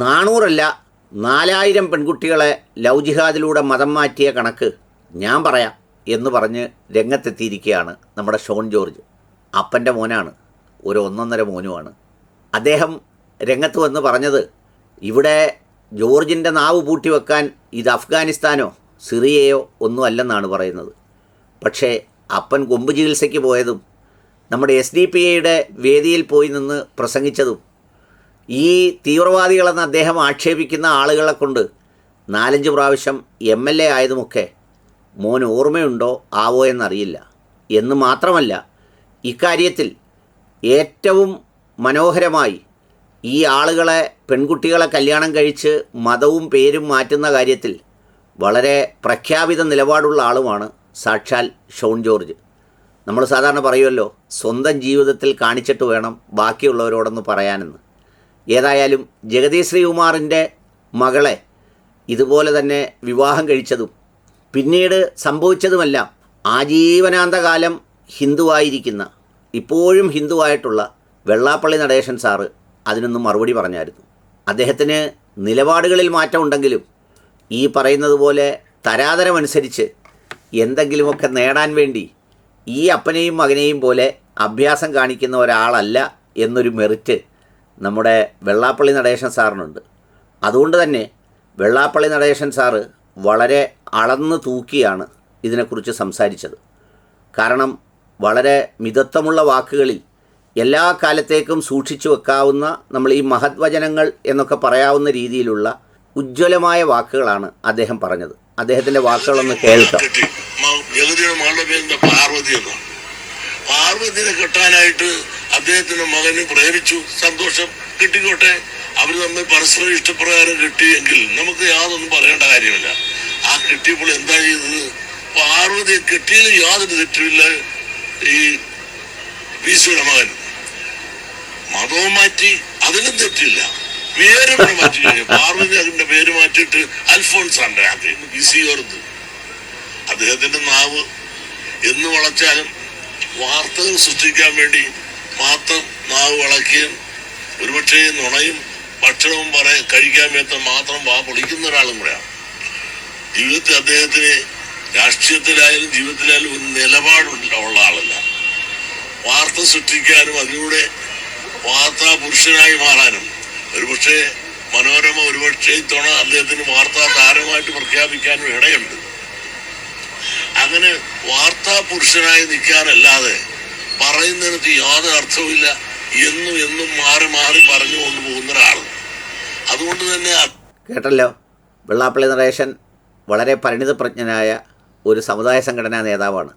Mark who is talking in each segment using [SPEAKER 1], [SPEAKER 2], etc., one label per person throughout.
[SPEAKER 1] നാനൂറല്ല നാലായിരം പെൺകുട്ടികളെ ലവ് ജിഹാദിലൂടെ മതം മാറ്റിയ കണക്ക് ഞാൻ പറയാം എന്ന് പറഞ്ഞ് രംഗത്തെത്തിയിരിക്കുകയാണ് നമ്മുടെ ഷോൺ ജോർജ്. അപ്പന്റെ മോനാണ് ഒരു ഒന്നൊന്നര മോനുമാണ്. അദ്ദേഹം രംഗത്ത് വന്ന് പറഞ്ഞത് ഇവിടെ ജോർജിന്റെ നാവ് പൂട്ടിവെക്കാൻ ഇത് അഫ്ഗാനിസ്ഥാനോ സിറിയയോ ഒന്നും അല്ലെന്നാണ് പറയുന്നത്. പക്ഷേ അപ്പൻ കൊമ്പ് ചികിത്സയ്ക്ക് പോയതും നമ്മുടെ എസ് ഡി പി ഐയുടെ വേദിയിൽ പോയി നിന്ന് പ്രസംഗിച്ചതും ഈ തീവ്രവാദികളെന്ന് അദ്ദേഹം ആക്ഷേപിക്കുന്ന ആളുകളെ കൊണ്ട് നാലഞ്ച് പ്രാവശ്യം എം എൽ എ ആയതുമൊക്കെ മോൻ ഓർമ്മയുണ്ടോ? ആവോ എന്നറിയില്ല. എന്ന് മാത്രമല്ല ഇക്കാര്യത്തിൽ ഏറ്റവും മനോഹരമായി ഈ ആളുകളെ പെൺകുട്ടികളെ കല്യാണം കഴിച്ച് മതവും പേരും മാറ്റുന്ന കാര്യത്തിൽ വളരെ പ്രഖ്യാപിത നിലപാടുള്ള ആളുമാണ് സാക്ഷാൽ ഷോൺ ജോർജ്. നമ്മൾ സാധാരണ പറയുമല്ലോ സ്വന്തം ജീവിതത്തിൽ കാണിച്ചിട്ട് വേണം ബാക്കിയുള്ളവരോടൊന്ന് പറയാനെന്ന്. ഏതായാലും ജഗതി ശ്രീകുമാറിന്റെ മകളെ ഇതുപോലെ തന്നെ വിവാഹം കഴിച്ചതും പിന്നീട് സംഭവിച്ചതുമെല്ലാം ആജീവനാന്തകാലം ഹിന്ദുവായിരിക്കുന്ന ഇപ്പോഴും ഹിന്ദുവായിട്ടുള്ള വെള്ളാപ്പള്ളി നടേശൻ സാറ് അതിനൊന്നും മറുപടി പറഞ്ഞായിരുന്നു. അദ്ദേഹത്തിന് നിലപാടുകളിൽ മാറ്റമുണ്ടെങ്കിലും ഈ പറയുന്നത് പോലെ തരാതരമനുസരിച്ച് എന്തെങ്കിലുമൊക്കെ നേടാൻ വേണ്ടി ഈ അപ്പനെയും മകനെയും പോലെ അഭ്യാസം കാണിക്കുന്ന ഒരാളല്ല എന്നൊരു മെറിറ്റ് നമ്മുടെ വെള്ളാപ്പള്ളി നടേശൻ സാറിനുണ്ട്. അതുകൊണ്ട് തന്നെ വെള്ളാപ്പള്ളി നടേശൻ സാറ് വളരെ അളന്ന് തൂക്കിയാണ് ഇതിനെക്കുറിച്ച് സംസാരിച്ചത്. കാരണം വളരെ മിതത്വമുള്ള വാക്കുകളിൽ എല്ലാ കാലത്തേക്കും സൂക്ഷിച്ചു വെക്കാവുന്ന നമ്മൾ ഈ മഹത്വചനങ്ങൾ എന്നൊക്കെ പറയാവുന്ന രീതിയിലുള്ള ഉജ്ജ്വലമായ വാക്കുകളാണ് അദ്ദേഹം പറഞ്ഞത്. അദ്ദേഹത്തിന്റെ വാക്കുകളൊന്ന് കേൾക്കാം.
[SPEAKER 2] കെട്ടി മ- ജഗതിയുടെ മകളുടെ പേരെന്താ? പാർവതി എന്നാണ് പാർവതിനെ കെട്ടാനായിട്ട് അദ്ദേഹത്തിന്റെ മകന് പ്രേമിച്ചു. സന്തോഷം കിട്ടിക്കോട്ടെ. അവർ തമ്മിൽ പരസ്പരം ഇഷ്ടപ്രകാരം കിട്ടിയെങ്കിൽ നമുക്ക് യാതൊന്നും പറയേണ്ട കാര്യമില്ല. ആ കിട്ടിയപ്പോൾ എന്താ ചെയ്തത്? പാർവതിയെ കെട്ടിയതിൽ യാതൊരു തെറ്റുമില്ല ഈ വിശുടെ മകൻ. മതവും മാറ്റി അതിനും തെറ്റില്ല. പേരും മാറ്റി കഴിഞ്ഞു പാർവതി അതിന്റെ പേര് മാറ്റിയിട്ട് അൽഫോൺസ് ആണ് അദ്ദേഹം ബിസിയോർത്ത് അദ്ദേഹത്തിന്റെ നാവ് എന്ന് വളച്ചാലും വാർത്തകൾ സൃഷ്ടിക്കാൻ വേണ്ടി മാത്രം നാവ് വളക്കുകയും ഒരുപക്ഷെ നുണയും ഭക്ഷണവും പറയാൻ കഴിക്കാൻ വേണ്ട മാത്രം വാ പൊളിക്കുന്ന ഒരാളും കൂടെയാണ് ജീവിതത്തിൽ അദ്ദേഹത്തിന് രാഷ്ട്രീയത്തിലായാലും ജീവിതത്തിലായാലും ഒരു നിലപാടുള്ള ഉള്ള ആളല്ല. വാർത്ത സൃഷ്ടിക്കാനും അതിലൂടെ വാർത്താ പുരുഷനായി മാറാനും. ഒരുപക്ഷെ മനോരമ ഒരുപക്ഷെ ഇത്തവണ അദ്ദേഹത്തിന് വാർത്താ താരമായിട്ട് പ്രഖ്യാപിക്കാനും ഇടയുണ്ട്. അങ്ങനെ വാർത്താ പുരുഷനായി നിൽക്കാനല്ലാതെ പറയുന്നതിനകത്ത് യാതൊരു അർത്ഥവുമില്ല. എന്നും എന്നും മാറി മാറി പറഞ്ഞു കൊണ്ടുപോകുന്ന ഒരാൾ അതുകൊണ്ട് തന്നെ
[SPEAKER 1] കേട്ടല്ലോ? വെള്ളാപ്പള്ളി നടേശൻ വളരെ പരിണിതപ്രജ്ഞനായ ഒരു സമുദായ സംഘടനാ നേതാവാണ്.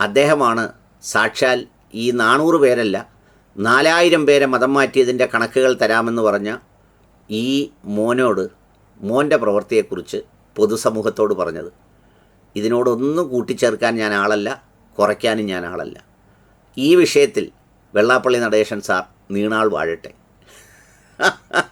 [SPEAKER 1] അദ്ദേഹമാണ് സാക്ഷാൽ ഈ നാനൂറ് പേരല്ല നാലായിരം പേരെ മതം മാറ്റിയതിന്റെ കണക്കുകൾ തരാമെന്ന് പറഞ്ഞ ഈ മോനോട് മോന്റെ പ്രവൃത്തിയെക്കുറിച്ച് പൊതുസമൂഹത്തോട് പറഞ്ഞത്. ഇതിനോടൊന്നും കൂട്ടിച്ചേർക്കാൻ ഞാൻ ആളല്ല കുറയ്ക്കാനും ഞാൻ ആളല്ല. ഈ വിഷയത്തിൽ വെള്ളാപ്പള്ളി നടേശൻ സാർ നീണാൾ വാഴട്ടെ.